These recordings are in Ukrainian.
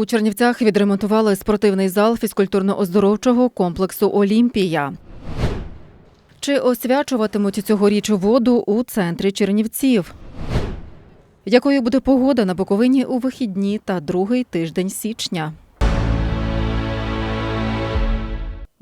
У Чернівцях відремонтували спортивний зал фізкультурно-оздоровчого комплексу Олімпія. Чи освячуватимуть цьогоріч воду у центрі Чернівців? Якою буде погода на Буковині у вихідні та другий тиждень січня?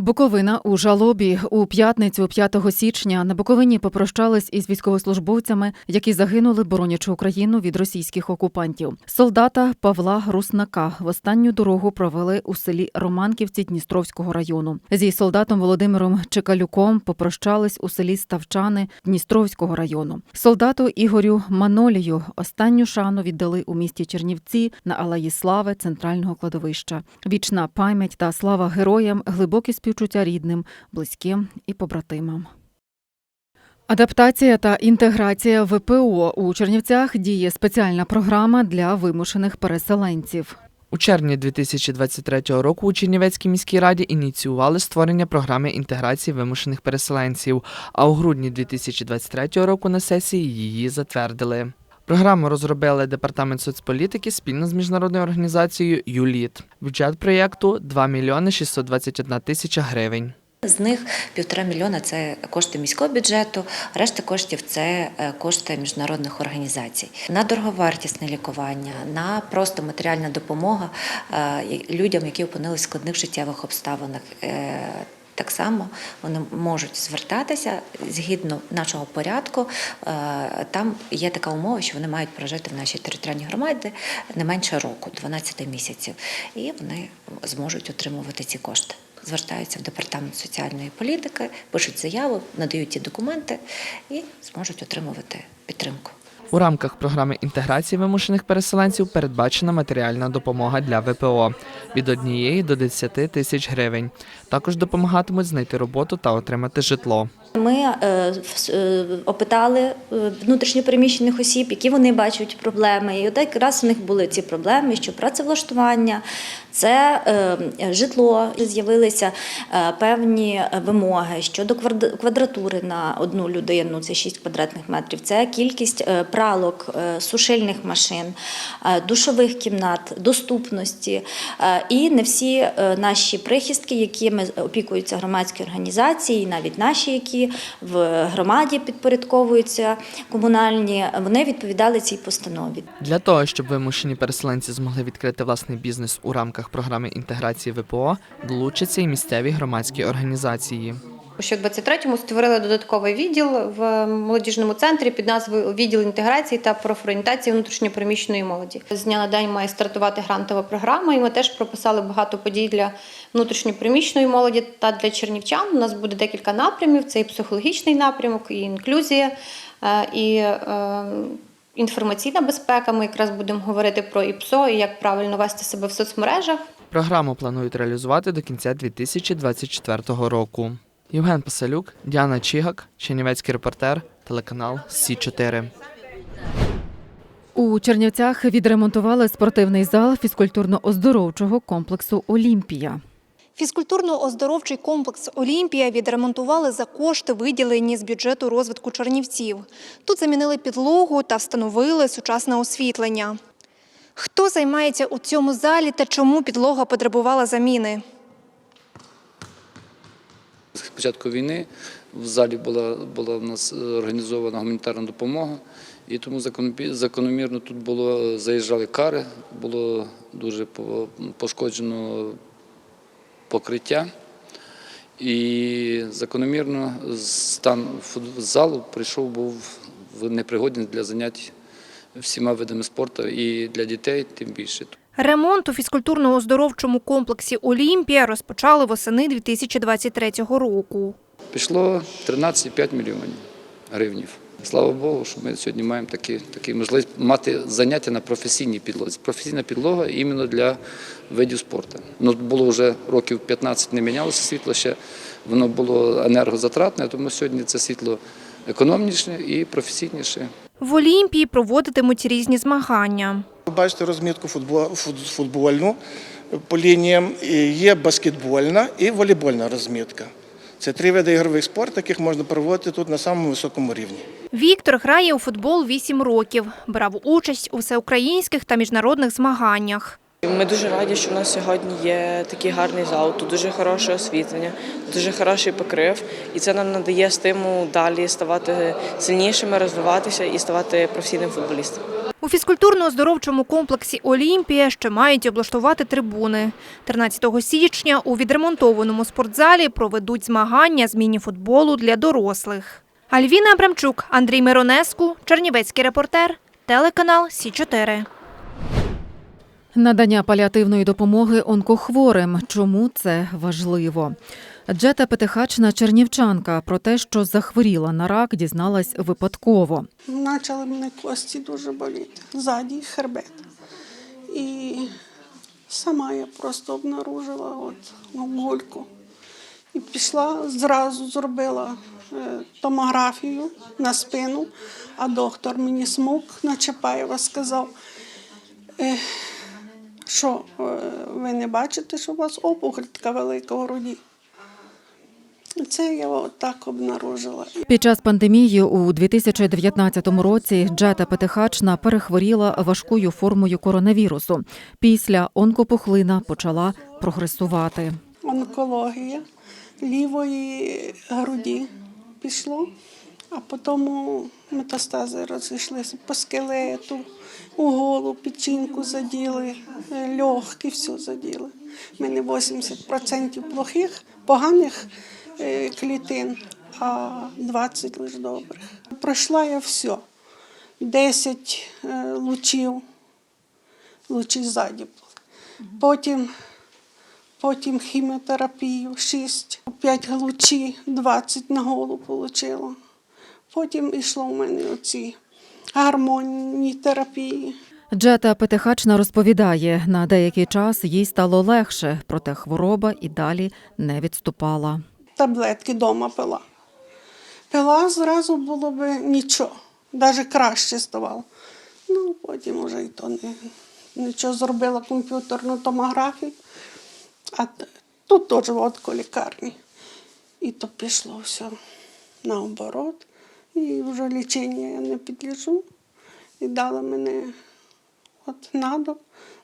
Буковина у жалобі у п'ятницю 5 січня на Буковині попрощались із військовослужбовцями, які загинули, боронячи Україну від російських окупантів. Солдата Павла Руснака в останню дорогу провели у селі Романківці Дністровського району. Зі солдатом Володимиром Чекалюком попрощались у селі Ставчани Дністровського району. Солдату Ігорю Манолію останню шану віддали у місті Чернівці на Алеї Слави центрального кладовища. Вічна пам'ять та слава героям, глибокі співчуття рідним, близьким і побратимам. Адаптація та інтеграція ВПО у Чернівцях діє спеціальна програма для вимушених переселенців. У червні 2023 року у Чернівецькій міській раді ініціювали створення програми інтеграції вимушених переселенців, а у грудні 2023 року на сесії її затвердили. Програму розробили департамент соцполітики спільно з міжнародною організацією ЮЛІТ. Бюджет проєкту 2 мільйони 621 тисяча гривень. З них півтора мільйона це кошти міського бюджету, решта коштів це е, кошти міжнародних організацій. На дороговартісне лікування, на просто матеріальна допомога е, людям, які опинилися в складних життєвих обставинах. Так само вони можуть звертатися згідно нашого порядку. е, Там є така умова, що вони мають прожити в нашій територіальній громаді не менше року, 12 місяців, і вони зможуть отримувати ці кошти звертаються в департамент соціальної політики, пишуть заяву, надають ті документи і зможуть отримувати підтримку. У рамках програми інтеграції вимушених переселенців передбачена матеріальна допомога для ВПО від 1 до 10 тисяч гривень. Також допомагатимуть знайти роботу та отримати житло. Ми е, е, опитали е, внутрішньопереміщених осіб, які вони бачать проблеми. І от якраз у них були ці проблеми, що працевлаштування, це житло. З'явилися певні вимоги щодо квадратури на одну людину, це 6 квадратних метрів. Це кількість пралок, сушильних машин, душових кімнат, доступності. І не всі наші прихистки, якими опікуються громадські організації, навіть наші, які в громаді підпорядковуються комунальні, вони відповідали цій постанові. Для того, щоб вимушені переселенці змогли відкрити власний бізнес у рамках програми інтеграції ВПО, долучаться і місцеві громадські організації. Ще в 23-му створили додатковий відділ в молодіжному центрі під назвою Відділ інтеграції та профорієнтації внутрішньопереміщеної молоді. З дня на день має стартувати грантова програма, і ми теж прописали багато подій для внутрішньопереміщеної молоді та для чернівчан. У нас буде декілька напрямів: це і психологічний напрямок, і інклюзія, е, і е, інформаційна безпека. Ми якраз будемо говорити про ІПСО і як правильно вести себе в соцмережах. Програму планують реалізувати до кінця 2024 року. Євген Пасалюк, Діана Чігак, Чернівецький репортер, телеканал Сі 4 У Чернівцях відремонтували спортивний зал фізкультурно-оздоровчого комплексу Олімпія. Фізкультурно-оздоровчий комплекс Олімпія відремонтували за кошти, виділені з бюджету розвитку Чернівців. Тут замінили підлогу та встановили сучасне освітлення. Хто займається у цьому залі та чому підлога потребувала заміни? Початку війни в залі була, була в нас організована гуманітарна допомога, і тому закономірно тут було, заїжджали кари, було дуже пошкоджено покриття. І закономірно стан залу прийшов був в непригодність для занять всіма видами спорту і для дітей тим більше. Ремонт у фізкультурно-оздоровчому комплексі Олімпія розпочали восени 2023 року. Пішло 13,5 мільйонів гривнів. Слава Богу, що ми сьогодні маємо такі, такі можливість мати заняття на професійній підлозі. Професійна підлога іменно для видів спорту. Ну, було вже років 15 не мінялося світло ще, воно було енергозатратне, тому сьогодні це світло економніше і професійніше. В Олімпії проводитимуть різні змагання. Ви бачите розмітку футбольну по лініям, є баскетбольна і волейбольна розмітка. Це три види ігрових спорт, яких можна проводити тут на самому високому рівні. Віктор грає у футбол 8 років. Брав участь у всеукраїнських та міжнародних змаганнях. Ми дуже раді, що в нас сьогодні є такий гарний зал, тут дуже хороше освітлення, дуже хороший покрив, і це нам надає стимул далі ставати сильнішими, розвиватися і ставати професійним футболістом. У фізкультурно-оздоровчому комплексі Олімпія ще мають облаштувати трибуни. 13 січня у відремонтованому спортзалі проведуть змагання з міні-футболу для дорослих. Альвіна Абрамчук, Андрій Миронеску, Чернівецький репортер, телеканал Сі 4 Надання паліативної допомоги онкохворим. Чому це важливо? Джета Петихачна чернівчанка про те, що захворіла на рак, дізналась випадково. Почали мене кості дуже боліти, ззаді хребет. І сама я просто обнаружила от гульку. І пішла, зразу зробила е, томографію на спину, а доктор мені смук на Чапаєва сказав, е, що е, ви не бачите, що у вас опухоль така велика в груді. Це я так обнаружила. Під час пандемії у 2019 році Джета Петихачна перехворіла важкою формою коронавірусу. Після онкопухлина почала прогресувати. онкологія лівої груді пішло, а потім метастази розійшлися по скелету, у голову, печінку заділи, е, легкі, все заділи. У мене 80% плохих, поганих е, клітин, а 20 лише добрих. Пройшла я все. 10 е, лучів, лучі ззаді. Потім Потім хіміотерапію 6, 5 глучі, 20 на голову отримала. Потім йшло в мене оці гармонні терапії. Джета Петихачна розповідає, на деякий час їй стало легше, проте хвороба і далі не відступала. Таблетки вдома пила. Пила зразу було б нічого, навіть краще ставало. Ну, потім вже і то не, нічого зробила комп'ютерну томографію. А тут теж водко лікарні. І то пішло все наоборот. І вже лічення я не підліжу. І дали мене от надо,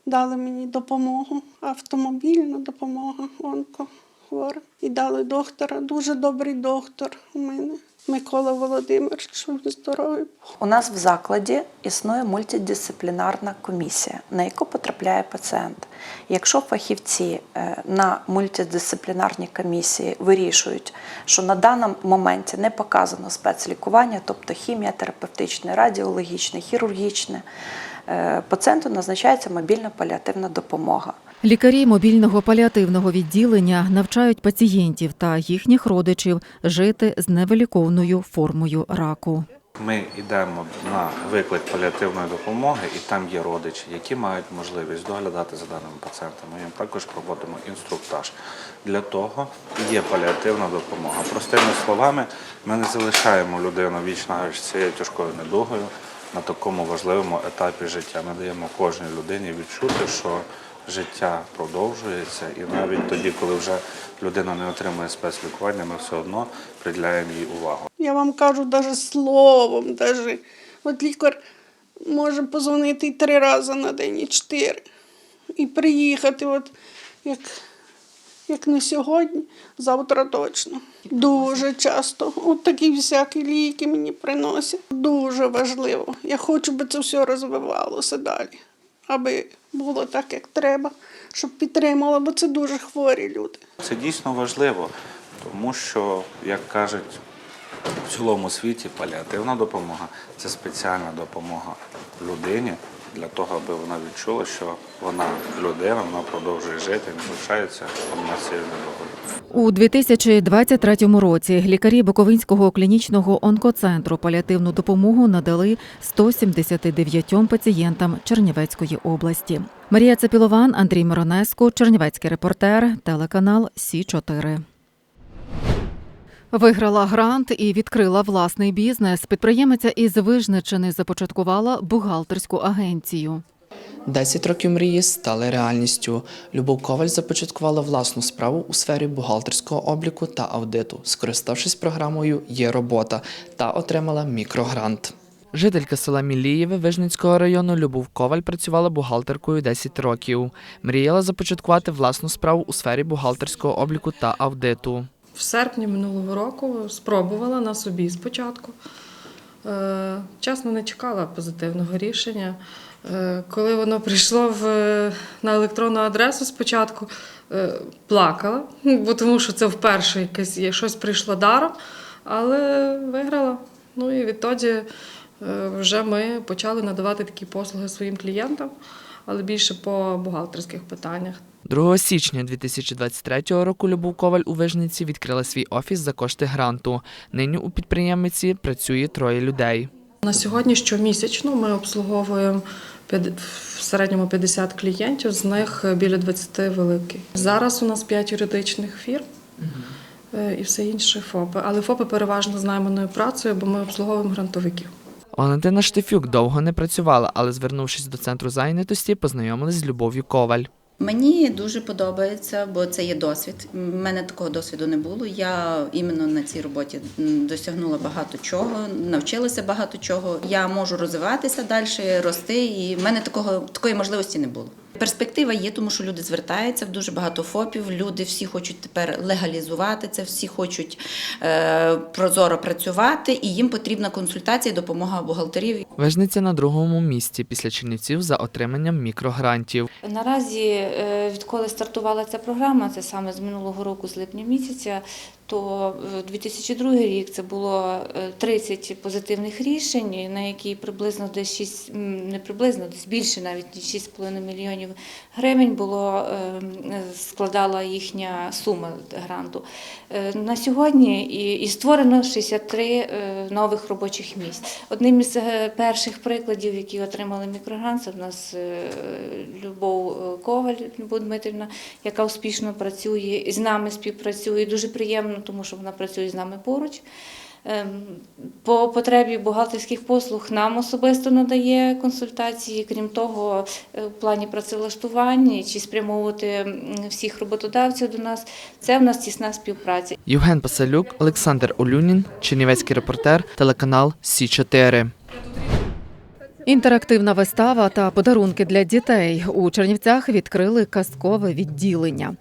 дали мені допомогу, автомобільну допомогу онкохворим. І дали доктора, дуже добрий доктор у мене, Микола Володимирович, здоровий. У нас в закладі існує мультидисциплінарна комісія, на яку потрапляє пацієнт. Якщо фахівці е, на мультидисциплінарній комісії вирішують, що на даному моменті не показано спецлікування, тобто хімія, терапевтичне, радіологічне, хірургічне, е, пацієнту назначається мобільна паліативна допомога. Лікарі мобільного паліативного відділення навчають пацієнтів та їхніх родичів жити з невиліковною формою раку. Ми йдемо на виклик паліативної допомоги, і там є родичі, які мають можливість доглядати за даними пацієнтами. Ми їм також проводимо інструктаж. Для того є паліативна допомога. Простими словами, ми не залишаємо людину вічно цією тяжкою недугою на такому важливому етапі життя. Ми даємо кожній людині відчути, що життя продовжується, і навіть тоді, коли вже людина не отримує спецлікування, ми все одно приділяємо їй увагу. Я вам кажу навіть словом. Даже. От лікар може позвонити три рази на день, і чотири. І приїхати, от, як, як не сьогодні, завтра точно. Дуже часто. От такі всякі ліки мені приносять. Дуже важливо. Я хочу, щоб це все розвивалося далі, аби було так, як треба, щоб підтримала, бо це дуже хворі люди. Це дійсно важливо, тому що, як кажуть, в цілому світі паліативна допомога це спеціальна допомога людині для того, аби вона відчула, що вона людина, вона продовжує жити не одна з цією недугою. У 2023 році лікарі Буковинського клінічного онкоцентру паліативну допомогу надали 179 пацієнтам Чернівецької області. Марія Цепілован, Андрій Миронеско, Чернівецький репортер, телеканал Сі 4 Виграла грант і відкрила власний бізнес. Підприємиця із Вижничини започаткувала бухгалтерську агенцію. Десять років мрії стали реальністю. Любов Коваль започаткувала власну справу у сфері бухгалтерського обліку та аудиту, скориставшись програмою Є робота та отримала мікрогрант. Жителька села Мілієве Вижницького району Любов Коваль працювала бухгалтеркою 10 років. Мріяла започаткувати власну справу у сфері бухгалтерського обліку та аудиту. В серпні минулого року спробувала на собі спочатку. Е, Чесно, не чекала позитивного рішення. Е, Коли воно прийшло в, на електронну адресу спочатку, е, плакала, бо тому що це вперше якесь є, щось прийшло даром, але виграла. Ну і відтоді е, вже ми почали надавати такі послуги своїм клієнтам, але більше по бухгалтерських питаннях. 2 січня 2023 року Любов Коваль у Вижниці відкрила свій офіс за кошти гранту. Нині у підприємниці працює троє людей. На сьогодні щомісячно ми обслуговуємо в середньому 50 клієнтів, з них біля 20 великі. Зараз у нас 5 юридичних фірм е, і все інше ФОПи. Але ФОПи переважно з найманою працею, бо ми обслуговуємо грантовиків. Валентина Штефюк довго не працювала, але звернувшись до центру зайнятості, познайомилась з Любов'ю Коваль. Мені дуже подобається, бо це є досвід. У мене такого досвіду не було. Я іменно на цій роботі досягнула багато чого, навчилася багато чого. Я можу розвиватися далі, рости, і в мене такого такої можливості не було. Перспектива є, тому що люди звертаються в дуже багато ФОПів. Люди всі хочуть тепер легалізувати це, всі хочуть е, прозоро працювати, і їм потрібна консультація, і допомога бухгалтерів. Вижниця на другому місці після Чернівців за отриманням мікрогрантів. Наразі, е, відколи стартувала ця програма, це саме з минулого року, з липня місяця, то е, 2002 рік це було е, 30 позитивних рішень, на які приблизно десь 6, не приблизно, десь більше навіть ніж 6,5 мільйонів гривень було е, складала їхня сума гранту. Е, На сьогодні і, створено 63 е, нових робочих місць. Одним із е, перших прикладів, які отримали мікрогрант, це в нас е, Любов е, Коваль, Дмитрівна, яка успішно працює з нами співпрацює. Дуже приємно, тому що вона працює з нами поруч. Ем, По потребі бухгалтерських послуг нам особисто надає консультації. Крім того, е, в плані працевлаштування чи спрямовувати всіх роботодавців до нас. Це в нас тісна співпраця. Євген Пасалюк, Олександр Олюнін, Чернівецький репортер, телеканал Сі 4 Інтерактивна вистава та подарунки для дітей у Чернівцях відкрили казкове відділення.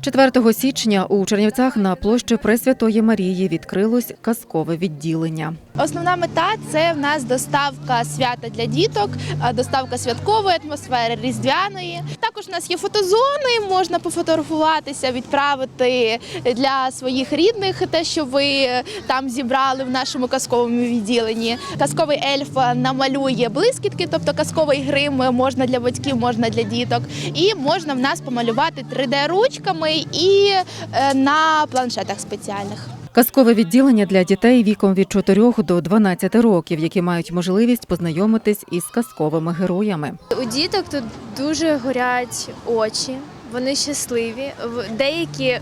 4 січня у Чернівцях на площі Пресвятої Марії відкрилось казкове відділення. Основна мета це в нас доставка свята для діток, доставка святкової атмосфери, різдвяної. Також у нас є фотозони, можна пофотографуватися, відправити для своїх рідних те, що ви там зібрали в нашому казковому відділенні. Казковий ельф намалює блискітки, тобто казковий грим можна для батьків, можна для діток. І можна в нас помалювати 3D-ручками і е, на планшетах спеціальних. Казкове відділення для дітей віком від 4 до 12 років, які мають можливість познайомитись із казковими героями. У діток тут дуже горять очі, вони щасливі. Деякі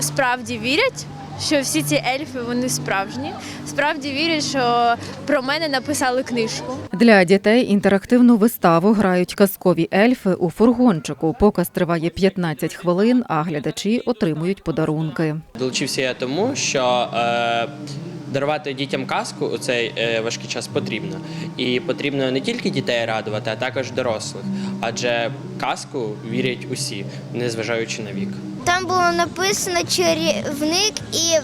справді вірять, що всі ці ельфи вони справжні. Справді вірять, що про мене написали книжку. Для дітей інтерактивну виставу грають казкові ельфи у фургончику. Показ триває 15 хвилин, а глядачі отримують подарунки. Долучився я тому, що е, дарувати дітям казку у цей е, важкий час потрібно. І потрібно не тільки дітей радувати, а також дорослих. Адже казку вірять усі, незважаючи на вік. Там було написано чарівник і,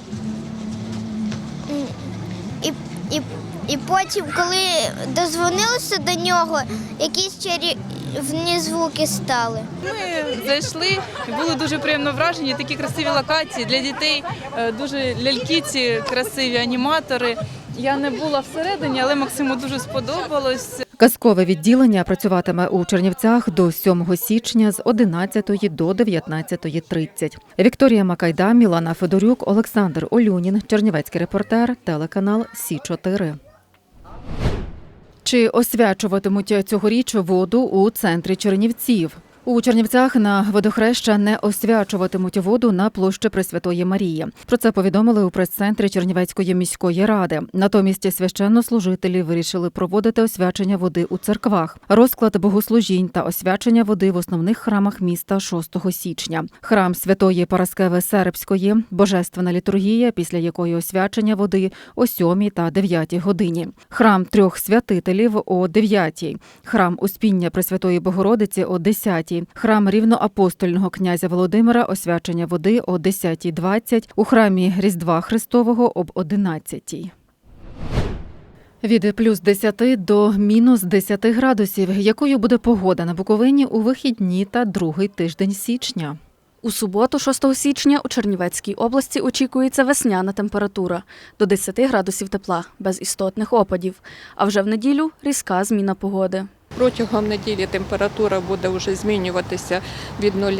і, і, і потім, коли дозвонилися до нього, якісь чарівні звуки стали. Ми зайшли і були дуже приємно вражені. Такі красиві локації для дітей, е, дуже ляльки ці красиві аніматори. Я не була всередині, але Максиму дуже сподобалось. Казкове відділення працюватиме у Чернівцях до 7 січня з 11 до 19.30. Вікторія Макайда, Мілана Федорюк, Олександр Олюнін, Чернівецький репортер, телеканал Сі 4 Чи освячуватимуть цьогоріч воду у центрі Чернівців? У Чернівцях на водохреща не освячуватимуть воду на площі Пресвятої Марії. Про це повідомили у прес-центрі Чернівецької міської ради. Натомість священнослужителі вирішили проводити освячення води у церквах, розклад богослужінь та освячення води в основних храмах міста 6 січня. Храм святої Параскеви Сербської, божественна літургія, після якої освячення води о 7 та 9 годині. Храм трьох святителів о 9, храм Успіння Пресвятої Богородиці о 10, храм рівноапостольного князя Володимира освячення води о 10.20, у храмі Різдва Христового об 11. Від плюс 10 до мінус 10 градусів. Якою буде погода на Буковині у вихідні та другий тиждень січня? У суботу, 6 січня, у Чернівецькій області очікується весняна температура до 10 градусів тепла, без істотних опадів. А вже в неділю різка зміна погоди. Протягом неділі температура буде вже змінюватися від 0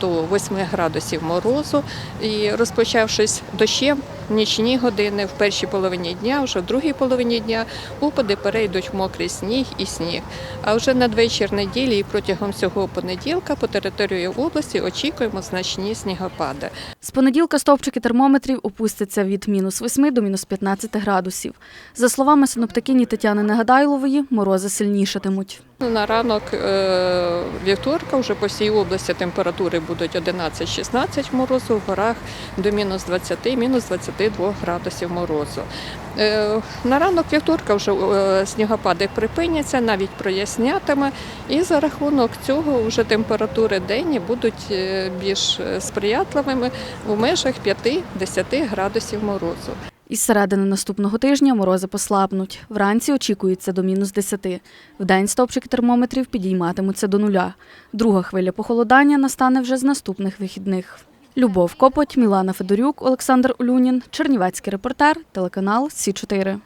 до 8 градусів морозу. І розпочавшись дощем, в нічні години, в першій половині дня, вже в другій половині дня опади перейдуть в мокрий сніг і сніг. А вже надвечір неділі і протягом всього понеділка по території області очікуємо значні снігопади. З понеділка стовпчики термометрів опустяться від мінус 8 до мінус 15 градусів. За словами синоптикині Тетяни Негадайлової, морози сильнішатимуть. Ну, На ранок е, вівторка вже по всій області температури будуть 11-16 морозу, в горах до мінус 20, мінус 22 градусів морозу. Е, На ранок вівторка вже е, снігопади припиняться, навіть прояснятиме, і за рахунок цього вже температури денні будуть більш сприятливими у межах 5-10 градусів морозу. Із середини наступного тижня морози послабнуть. Вранці очікується до мінус 10. Вдень стовпчики термометрів підійматимуться до нуля. Друга хвиля похолодання настане вже з наступних вихідних. Любов Копоть, Мілана Федорюк, Олександр Улюнін, Чернівецький репортер, телеканал Сі 4